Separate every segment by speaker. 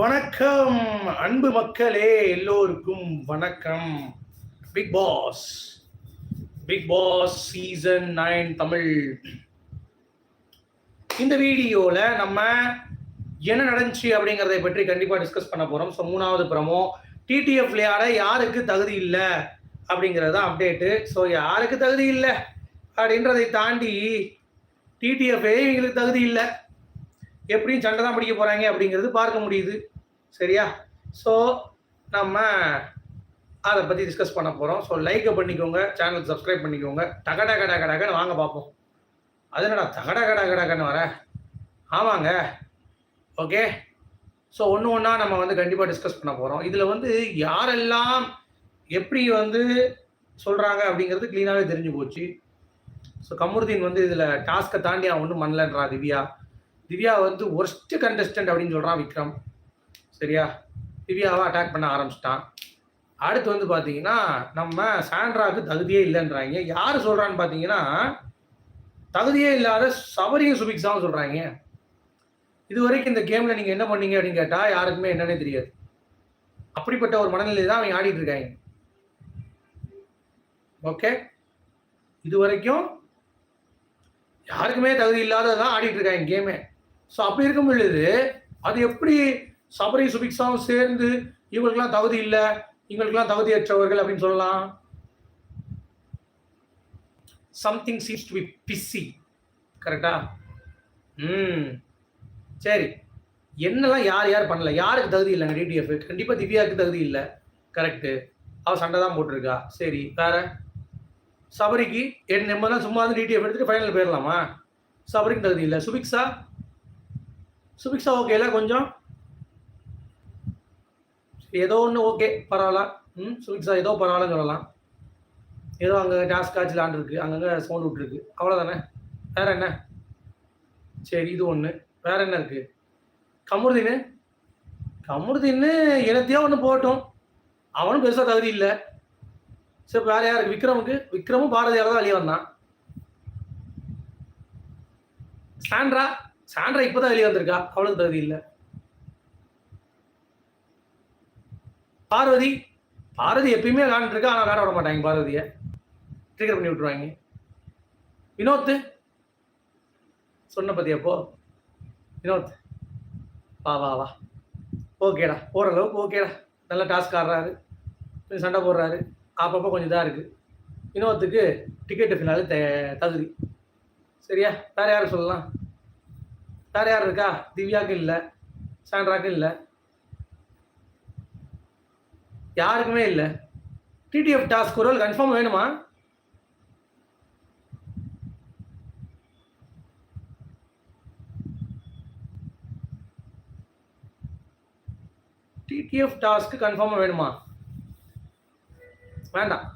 Speaker 1: வணக்கம் அன்பு மக்களே எல்லோருக்கும் வணக்கம். Bigg Boss Bigg Boss season nine Tamil. இந்த வீடியோல நம்ம என்ன நடந்துச்சு அப்படிங்கிறத பற்றி கண்டிப்பா டிஸ்கஸ் பண்ண போறோம். ஸோ மூணாவது ப்ரமோ டிடிஎஃப் விளையாட யாருக்கு தகுதி இல்லை அப்படிங்கிறது அப்டேட்டு ஸோ யாருக்கு தகுதி இல்லை அப்படின்றதை தாண்டி டிடிஎஃப் இவங்களுக்கு தகுதி இல்லை. எப்படியும் சண்டை தான் பிடிக்க போகிறாங்க அப்படிங்கிறது பார்க்க முடியுது. சரியா? ஸோ நம்ம அதை பற்றி டிஸ்கஸ் பண்ண போகிறோம் ஸோ லைக்கை பண்ணிக்கோங்க சேனல் சப்ஸ்கிரைப் பண்ணிக்கோங்க. டகட கட கடாக்கன்னு வாங்க பார்ப்போம். அது என்னடா தகட கடா கடகன்னு வர? ஆமாங்க. ஓகே ஸோ ஒன்று ஒன்றா நம்ம வந்து கண்டிப்பாக டிஸ்கஸ் பண்ண போகிறோம் இதில் வந்து யாரெல்லாம் எப்படி வந்து சொல்கிறாங்க அப்படிங்கிறது க்ளீனாகவே தெரிஞ்சு போச்சு. ஸோ கமருதீன் வந்து இதில் டாஸ்க்கை தாண்டி அவன் ஒன்றும் பண்ணலன்றா திவ்யா? திவ்யா வந்து ஒர்ஸ்ட் கண்டஸ்டன்ட் அப்படின்னு சொல்கிறான் விக்ரம். சரியா? திவ்யாவை அட்டாக் பண்ண ஆரம்பிச்சிட்டான். அடுத்து வந்து பார்த்தீங்கன்னா நம்ம சாண்ட்ராவுக்கு தகுதியே இல்லைன்றாங்க. யார் சொல்கிறான்னு பார்த்தீங்கன்னா தகுதியே இல்லாத சபரியும் சுபிக்ஸாவும் சொல்கிறாங்க இது வரைக்கும் இந்த கேமில் நீங்கள் என்ன பண்ணீங்க அப்படின்னு கேட்டால் யாருக்குமே என்னன்னே தெரியாது. அப்படிப்பட்ட ஒரு மனநிலை தான் அவங்க ஆடிட்டு இருக்காங்க. ஓகே இது வரைக்கும் யாருக்குமே தகுதி இல்லாததான் ஆடிட்டு இருக்காங்க கேமே ஸோ அப்படி இருக்கும் பொழுது அது எப்படி சபரி சுபிக்ஸாவும் சேர்ந்து இவங்களுக்குலாம் தகுதி இல்லை இவங்களுக்குலாம் தகுதியற்றவர்கள் அப்படின்னு சொல்லலாம்? Something seems to be busy கரெக்டா ம். சரி. என்னெல்லாம் யார் யார் பண்ணல? யாருக்கு தகுதி இல்லைங்க டிடிஎஃப் கண்டிப்பாக திவ்யாவுக்கு தகுதி இல்லை. கரெக்டு அவள் சண்டை தான் போட்டிருக்கா. சரி வேற? சபரிக்கு என் நம்ம தான் சும்மா வந்து டிடிஎஃப் எடுத்துட்டு ஃபைனல் போயிடலாமா சபரிக்கு தகுதி இல்லை. சுபிக்ஸா சுபிக்ஸா ஓகேல கொஞ்சம்? ஏதோ ஒன்று ஓகே பரவாயில்ல. ம் சுபிக்ஸா ஏதோ பரவாயில்ல சொல்லலாம். ஏதோ அங்கே டாஸ்க் காட்சி விளாண்டுருக்கு அங்கங்கே சவுண்ட் விட்டுருக்கு அவ்வளோதானே வேற என்ன? சரி இது ஒன்று வேற என்ன இருக்கு? கமருதீனு? கமுருதீன்னு எனத்தையோ ஒன்று போட்டோம் அவனும் பெருசாக தகுதி இல்லை. சரி வேற யாருக்கு விக்ரமுக்கு? விக்ரமும் பாரதியார் தான் வெளியே வந்தான். சாண்ட்ரா சாண்ட்ரா இப்பதான் வெளியே வந்திருக்கா? அவளுக்கு தகுதி இல்லை. பார்வதி பார்வதி எப்பயுமே விளாண்டுட்டு ஆனால் விளாட விட மாட்டாங்க பார்வதியை. ட்ரிகர் பண்ணி விட்டுருவாங்க. வினோத் சொன்ன பத்தியா போ? வினோத் வா வா வா. ஓகேடா ஓரளவுக்கு ஓகேடா நல்ல டாஸ்க் ஆடுறாரு. கொஞ்சம் சண்டை போடுறாரு. அப்பப்போ கொஞ்சம் இதாக இருக்குது வினோத்துக்கு டிக்கெட்டு ஃபினாலு தே தகுதி. சரியா? வேறு யாரும் சொல்லலாம்? வேற யார் இருக்கா? திவ்யாக்கு இல்லை. சாண்ட்ராக்கு இல்லை. யாருக்குமே இல்லை. டிடிஎஃப் டாஸ்க் ஒரு கன்ஃபார்ம் வேணுமா? டிடிஎஃப் டாஸ்க்கு கன்ஃபார்மாக வேணுமா? வேண்டாம்.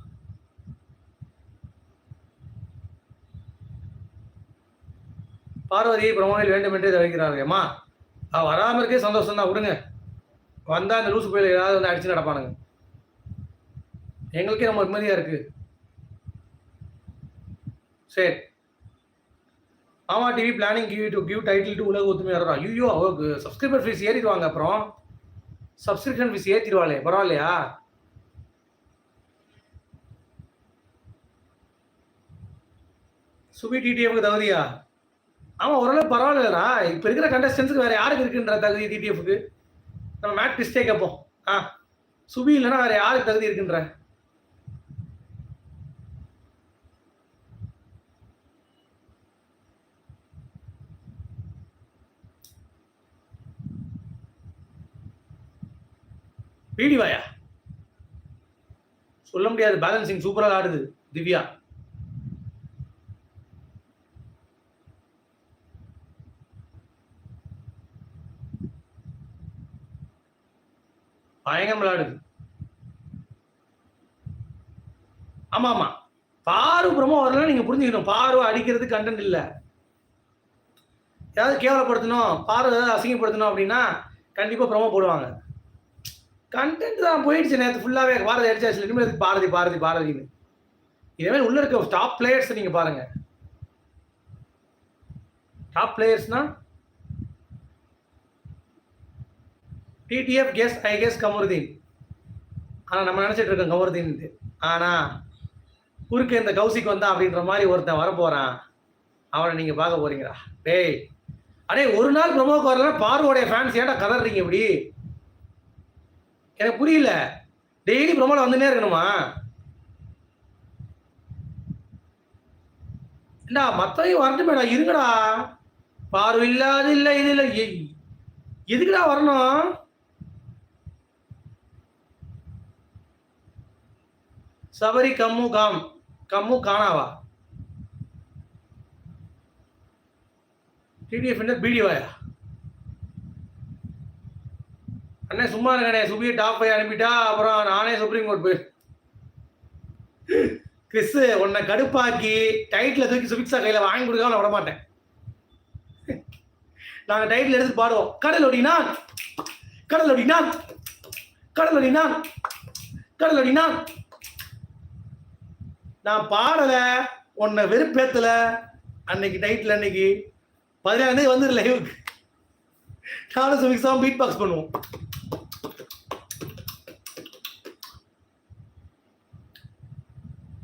Speaker 1: பார்வதியை பிரமோவில் வேண்டும் என்று தெரிவிக்கிறார்கள் அம்மா வராமல் இருக்கே சந்தோஷம் தான் விடுங்க. வந்தால் அந்த லூசு கோயில் ஏதாவது வந்து அடிச்சு நடப்பானுங்க. எங்களுக்கே ரொம்ப நிம்மதியாக இருக்குது சரி. ஆமா TV planning give to give title to உலக ஒத்துமையாளர் ஐயோ அவருக்கு சப்ஸ்கிரிப்ஷன் ஃபீஸ் ஏறிடுவாங்க அப்புறம் சப்ஸ்கிரிப்ஷன் ஃபீஸ் ஏற்றிடுவாளே பரவாயில்லையா? சுபி டிடிஎம்க்கு தகுதியா? ஆமா ஓரளவு பரவாயில்லடா. இப்போ இருக்கிற கண்டஸ்டன்ஸுக்கு வேற யாருக்கு இருக்குன்ற தகுதி டிடிஎஃப்க்கு நம்ம மேட் டிஸ்டே கேட்போம் ஆ. சுபி இல்லைன்னா வேற யாருக்கு தகுதி இருக்குன்ற? வீடிவாயா சொல்ல முடியாது. பேலன்சிங் சூப்பராக ஆடுது திவ்யா. பயங்கரம் விளையாடுது. ஆமா ஆமா. பாரு பிரமோ வரலாம் நீங்க புரிஞ்சுக்கணும். பாரு அடிக்கிறது கண்டென்ட் இல்ல. ஏதாவது கேவலப்படுத்தணும் பாரு ஏதாவது அசிங்கப்படுத்தணும் அப்படின்னா கண்டிப்பா ப்ரமோ போடுவாங்க. கண்டென்ட் தான் போயிடுச்சு நேற்று ஃபுல்லாகவே பாரதி அடிச்சாச்சு இனிமேல் பாரதி பாரதி பாரதின்னு. இனிமேல் உள்ள இருக்க டாப் பிளேயர்ஸ் நீங்க பாருங்க. Top பிளேயர்ஸ்னா TTF guess I guess Kamarudeen. ஆனால் நம்ம நினச்சிட்டு இருக்கோம் கமருதீன்ட்டு ஆனால் குறுக்க இந்த கௌசிக் வந்தா அப்படின்ற மாதிரி ஒருத்தன் வரப்போகிறான் அவனை நீங்கள் பார்க்க போறீங்களா? டேய் அடே ஒரு நாள் ப்ரமோக்கு வரல பார்வோடைய ஃபேன்ஸ் ஏன்டா கதறீங்க இப்படி? எனக்கு புரியல. டெய்லி ப்ரமோல வந்துனே இருக்கணுமா? ஏண்டா மத்தவங்க வரட்டுமேடா இருங்கடா. பார்வை இல்லாது இல்லை இது இல்லை. எதுக்குடா வரணும்? சபரி கம்மு காம். கம்மு காணாவா? டிடிஎஃப் என்ன பிடிவாயா அண்ணே சும்மா இருக்கண்ணே சுபியை டாப் போய் அனுப்பிட்டா அப்புறம் நானே சுப்ரீம் கோர்ட் போய் கிறிஸ் உன்னை கடுப்பாக்கி டைட்டில் தூக்கி சுபிக்ஸா கையில் வாங்கி கொடுக்காம நான் விட மாட்டேன் நாங்கள் டைட்டில் எடுத்து பாடுவோம். கடல் ஒடினா கடல் ஒடினா கடல் ஒடினா கடல் ஒடினா நான் பாடல உன்னை வெறுப்பேத்தல. அன்னைக்கு டைட்டில் அன்னைக்கு பதினாறு வந்துரு லைவுக்கு நானும் சுமிக்ஸாவும் பீட் பாக்ஸ் பண்ணுவோம்.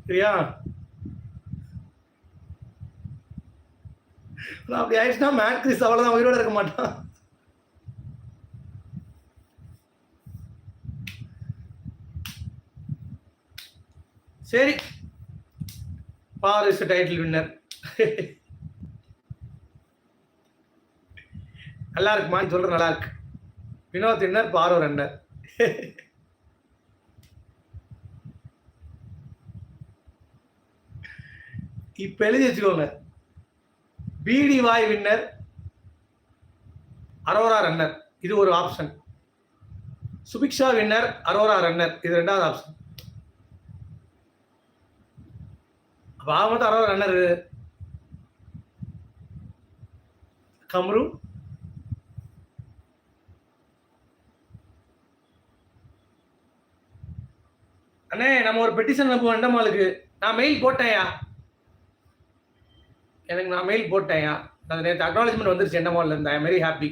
Speaker 1: சரியா? நான் அப்படி ஆயிடுச்சுன்னா மேட் கிறிஸ் அவ்வளோதான் உயிரோட இருக்க மாட்டான். சரி. ஃபாரஸ்ட் டைட்டில் வின்னர் நல்லா இருக்குமான்னு சொல்ற நல்லா இருக்கு. வினோத் வின்னர் பாரோ ரன்னர் இப்ப எழுதி வச்சுக்கோங்க. பிடி வாய் வின்னர் அரோரா ரன்னர் இது ஒரு option Subiksha winner Aurora runner இது ரெண்டாவது ஆப்ஷன் பாவம் தான் அறுபது அரோரா ரன்னர் கம்ரு. அண்ணே நம்ம ஒரு பெட்டிஷன் அனுப்புவோம் வெண்டமாலுக்கு நான் மெயில் போட்டேன்யா. எனக்கு நான் மெயில் போட்டேன்யா. அது நேற்று அக்னாலஜ்மெண்ட் வந்துருச்சு எண்டமாலில் இருந்து. ஐ வெரி ஹாப்பி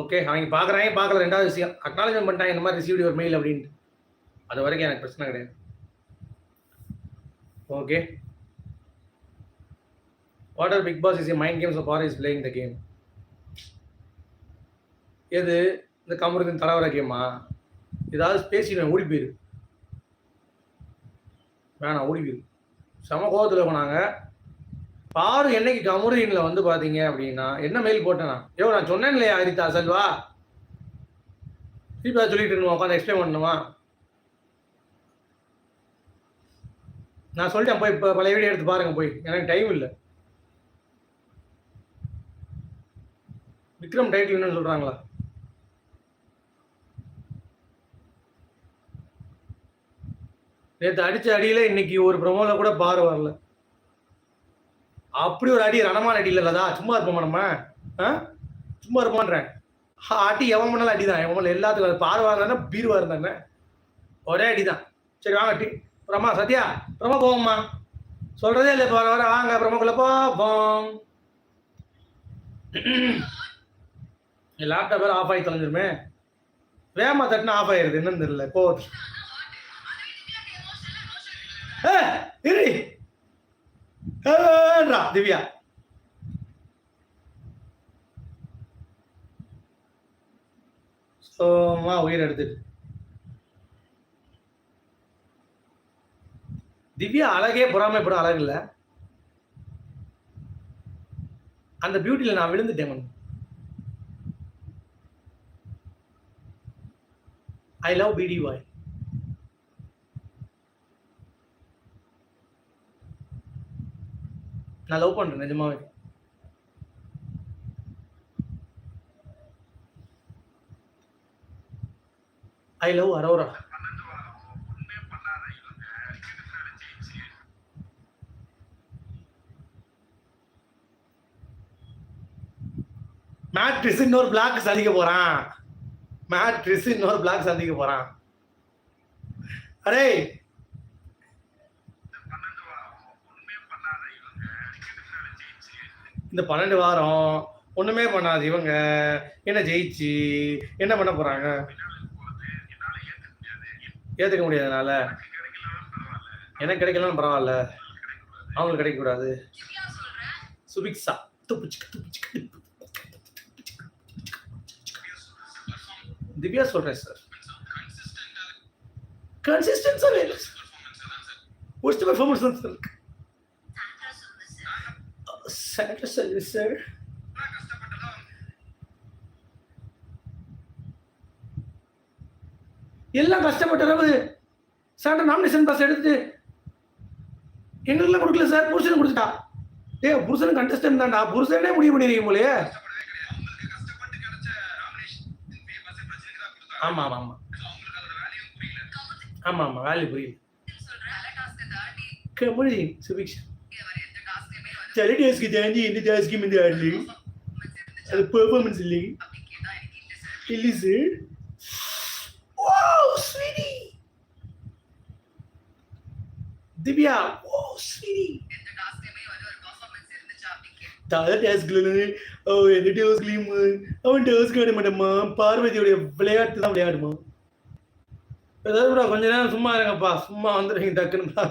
Speaker 1: ஓகே அவங்க பார்க்குறாங்க பார்க்கல ரெண்டாவது விஷயம். அக்னாலஜ்மெண்ட் பண்ணிட்டாங்க இந்த மாதிரி ரிசீவ் ஒரு மெயில் அப்படின்ட்டு. அது வரைக்கும் எனக்கு பிரச்சனை கிடையாது. Okay what are Bigg Boss is mind games of are is playing the game எது? இந்த கமருதின் தலைவர கேமா ஏதாவது பேசிடுவேன் ஓடி போயிரு. வேணாம் ஓடி போயிரு. செம கோவத்தில் போனாங்க. பாரு என்னைக்கு கமருதீனில் வந்து பார்த்தீங்க அப்படின்னா என்ன மெயில் போட்டேனா? ஐயோ நான் சொன்னேன் இல்லையா ஹரிதா செல்வா. திருப்பி அதை சொல்லிட்டு இருக்கணும் உட்காந்து எக்ஸ்பிளைன் பண்ணணுமா? நான் சொல்லிட்டேன் போய் இப்போ பழைய வீடியோ எடுத்து பாருங்க போய். எனக்கு டைம் இல்லை. விக்ரம் டைட்டில் என்னன்னு சொல்றாங்களா? நேற்று அடிச்ச அடியில இன்னைக்கு ஒரு பிரமோல கூட பாரு வரல. அப்படி ஒரு அடி ரணமான அடி இல்லதா சும்மா இருப்போமா நம்ம? ஆ? சும்மா இருப்பான்றேன் அடி எவன் பண்ணாலும் அடிதான். எவன் பண்ணல எல்லாத்துக்கும் பார்வை இருந்தானே பீர்வா இருந்தானே. ஒரே அடிதான். சரி வாங்க டி பிரமா சத்யா பிரமா போவோம்மா. சொல்றதே இல்லை இப்போ வர வர வாங்க பிரமாக்குள்ள போவோம். லேப்டாப் வேறு ஆஃப் ஆகி தொலைஞ்சிருமே. வேமா தட்டினா ஆஃப் ஆயிருது என்னன்னு தெரியல கோவத்தில் இரு. திவ்யா. சோமா உயிர் எடுத்துட்டு திவ்யா அழகே பொறாமைப்படும் அழகு இல்ல. அந்த பியூட்டியில் நான் விழுந்துட்டேன் I ஐ லவ் நான் லவ் பண்றேன் நிஜமாவே. ஐ லவ் அரோரா மேட்ரிஸ் இன்னொரு பிளாக் சந்திக்க போறான். மேட் ட்ரிஸ் இன்னொரு பிளாக் சந்திக்க போறான். அரே இந்த பன்னெண்டு வாரம் ஒண்ணுமே பண்ணாது இவங்க. என்ன ஜெயிச்சு என்ன பண்ண போறாங்க? ஏத்துக்க முடியாதனால எனக்கு கிடைக்கலன்னு பரவாயில்ல. அவங்களுக்கு கிடைக்க கூடாது சுபிக்ஷா துப்புச்சுக்கு திவ்யா சொல்றேன் சார் கன்சிஸ்டன்ஸா வேணும் ஒஸ்ட் பெர்ஃபார்மன்ஸ் தான் சார் இருக்கு சாட்டர் சர்வீஸ் சார் எல்லாம் கஷ்டப்பட்டளவு சார் நாமினேஷன் பாஸ் எடுத்து எங்களுக்குலாம் கொடுக்கல சார் புருஷனுக்கு கொடுத்துட்டா. ஏ புருஷனுக்கு கண்டஸ்டன் தான்டா. புருஷனே முடிவு பண்ணிருக்கீங்க போலயே. ஆமா ஆமா ஆமா. ஆமா ஆமா வேல்யூ புரியல. கமலி சுபிக்ஷா. சரி டாஸ்க்கு தாண்டி எந்த டாஸ்க்கும் இந்த ஆடலி அது பெர்ஃபார்மன்ஸ் இல்லைங்க இல்லை sir wow sweety Divya wow sweety താഴെ டாஸ்க்ல ஓ எந்த டாஸ்க்லயும் அவன் டாஸ்க் ஆட மாட்டேம்மா பார்வதியோட விளையாட்டு தான் விளையாடுமா. ஏதாவது கூட கொஞ்ச நேரம் சும்மா இருங்கப்பா. சும்மா வந்துடுங்க டக்குன்னு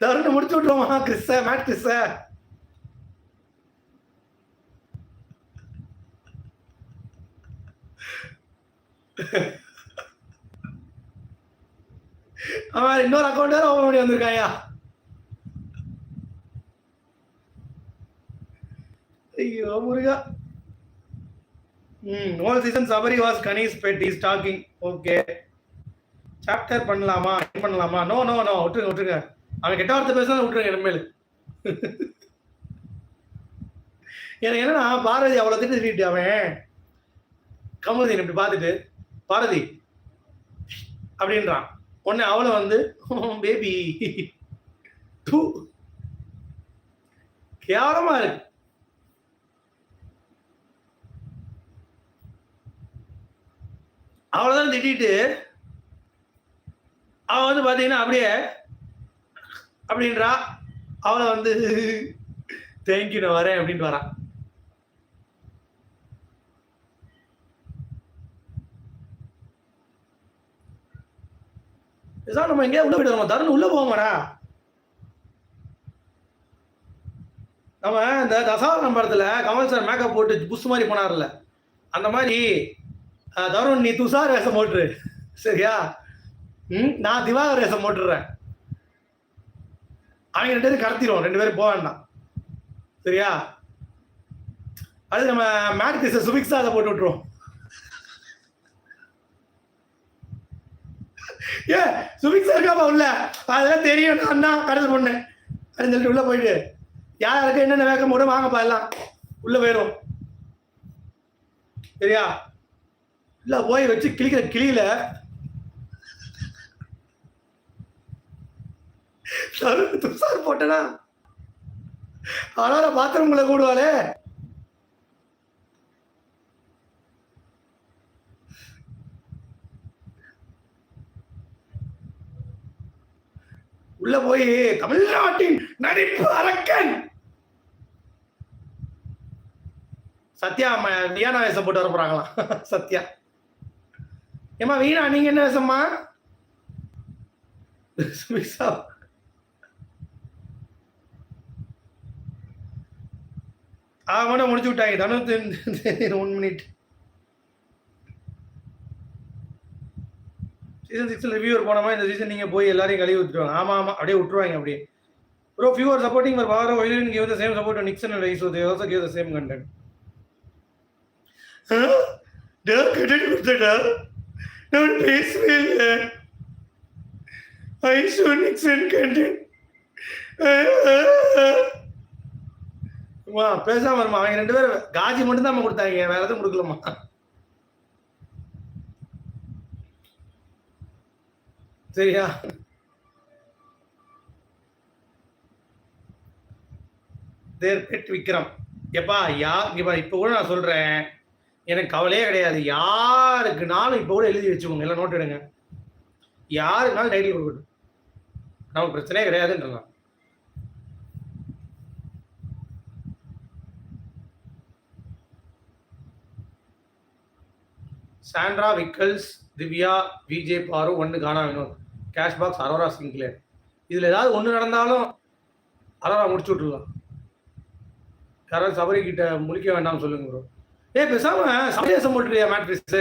Speaker 1: தருணை முடிச்சு விட்டுருவோமா கிறிஸ்ஸ மேட் கிறிஸ்த. அவன் இன்னொரு அக்கௌண்ட் வேற ஓபன் பண்ணி வந்திருக்காயா? ஐயோ முருகா. ம் all season Sabari was Ganesh bet is talking okay chapter பண்ணலாமா பண்ணலாமா? நோ நோ நோ விட்டுருங்க விட்டுருங்க. அவன் கெட்ட வார்த்தை பேசினா விட்டுருங்க இனிமேல் எனக்கு என்னன்னா பாரதி அவ்வளோ திட்டு திட்டு அவன். கமலதீன் இப்படி பார்த்துட்டு பாரதி. அப்படின்றான். உடனே அவளை வந்து பேபி டூ கேவலமா இருக்கு. அவ்வளோதான் திட்டிட்டு அவன் வந்து பார்த்தீங்கன்னா அப்படியே அப்படின்றா. அவளை வந்து தேங்க்யூ நான் வரேன் அப்படின்ட்டு வரான் நம்ம எங்கேயா உள்ள போயிட்டு தருண் உள்ள போவோமாடா நம்ம இந்த தசாவரம் படத்துல கமல் சார் மேக்கப் போட்டு புஷ் மாதிரி போனார்ல அந்த மாதிரி தருண் நீ துஷார் வேஷம் போட்டுரு. சரியா? ம்? நான் திவாகர் வேஷம் போட்டுடுறேன். அவங்க ரெண்டு பேரும் கடத்திடுவோம். ரெண்டு பேரும் போக வேண்டாம். சரியா? அது நம்ம மேட் கிறிஸ்ட சுபிக்ஸா அதை போட்டு விட்டுருவோம். ஏ சுபிக்ஸா இருக்காப்பா உள்ள? அதெல்லாம் தெரியும். தான் கடல் பொண்ணேன் அப்படின்னு சொல்லிட்டு உள்ள போயிட்டு யார் யாருக்கு என்னென்ன வேக்கம் போடும் வாங்கப்பா எல்லாம். உள்ள போயிடும் சரியா? இல்ல போய் வச்சு கிளிக்கிற கிளியில. துசார் போட்டனா? ஆனால் பாத்ரூம்ல கூடுவாளே. உள்ள போய் தமிழ்நாட்டின் நடிப்பு அரக்கன். சத்யா ம- வியானா வேஷம் போட்டு வர போறாங்களாம் சத்யா. ஏமா வீணா நீங்க என்ன சுமிக்ஷா அவனை முடிச்சு விட்டாங்க. தனு ஒன் மினிட் சீசன் சிக்ஸில் ரிவ்யூவர் போனோமா இந்த சீசன் நீங்கள் போய் எல்லாரையும் கழுவி விட்டுருவாங்க. ஆமாம் ஆமாம் அப்படியே விட்டுருவாங்க அப்படியே. Bro. Few are supporting for power ஒயிலின் give the same support Nixon and rice they also give the same content நான் கண்டென்ட் கொடுத்தடா நான் பேசவே இல்லை. ஐசோ நிக்சன் கண்டென்ட் அம்மா பேசாம வருமா அவங்க ரெண்டு பேரும் காஜி மட்டும் தான் கொடுத்தாங்க. வேற எதுவும் கொடுக்கலமா சரியா? Their bet Vikram. எப்பா யா இங்க இப்ப கூட நான் சொல்றேன். எனக்கு கவலையே கிடையாது. யாருக்குனாலும் இப்போ கூட எழுதி வச்சுக்கோங்க. எல்லாம் நோட் எடுங்க. யாருக்குனாலும் டைட்டில் கொடுக்கட்டும். நமக்கு பிரச்சனையே கிடையாதுன்றலாம். சாண்ட்ரா விக்கல்ஸ் திவ்யா விஜே பாரு ஒன்று Gana Vinoth cash box Aurora சிங்கிளே இதில் ஏதாவது ஒன்று நடந்தாலும் அரோரா முடிச்சு விட்டுருலாம். யாராவது சபரி கிட்ட முடிக்க வேண்டாம்னு சொல்லுங்க ப்ரோ ஏய் பேசாம சமயசம் போட்டுறியா மேட்ரிக்ஸ்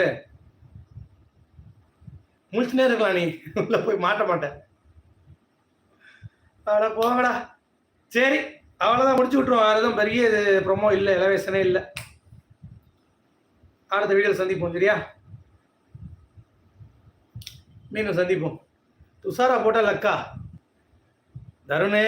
Speaker 1: முழிச்சுனே இருக்கலாம் நீ. உள்ள போய் மாட்ட மாட்டேன் அட போங்கடா. சரி அவ்வளோதான் முடிச்சு விட்ருவோம் வேறு எதுவும் பெரிய இது ப்ரொமோ இல்லை எலவேஷனே இல்லை. அடுத்த வீடியோவில் சந்திப்போம் சரியா? மீண்டும் சந்திப்போம். துஷாரா போட்டா லக்கா. தருணே.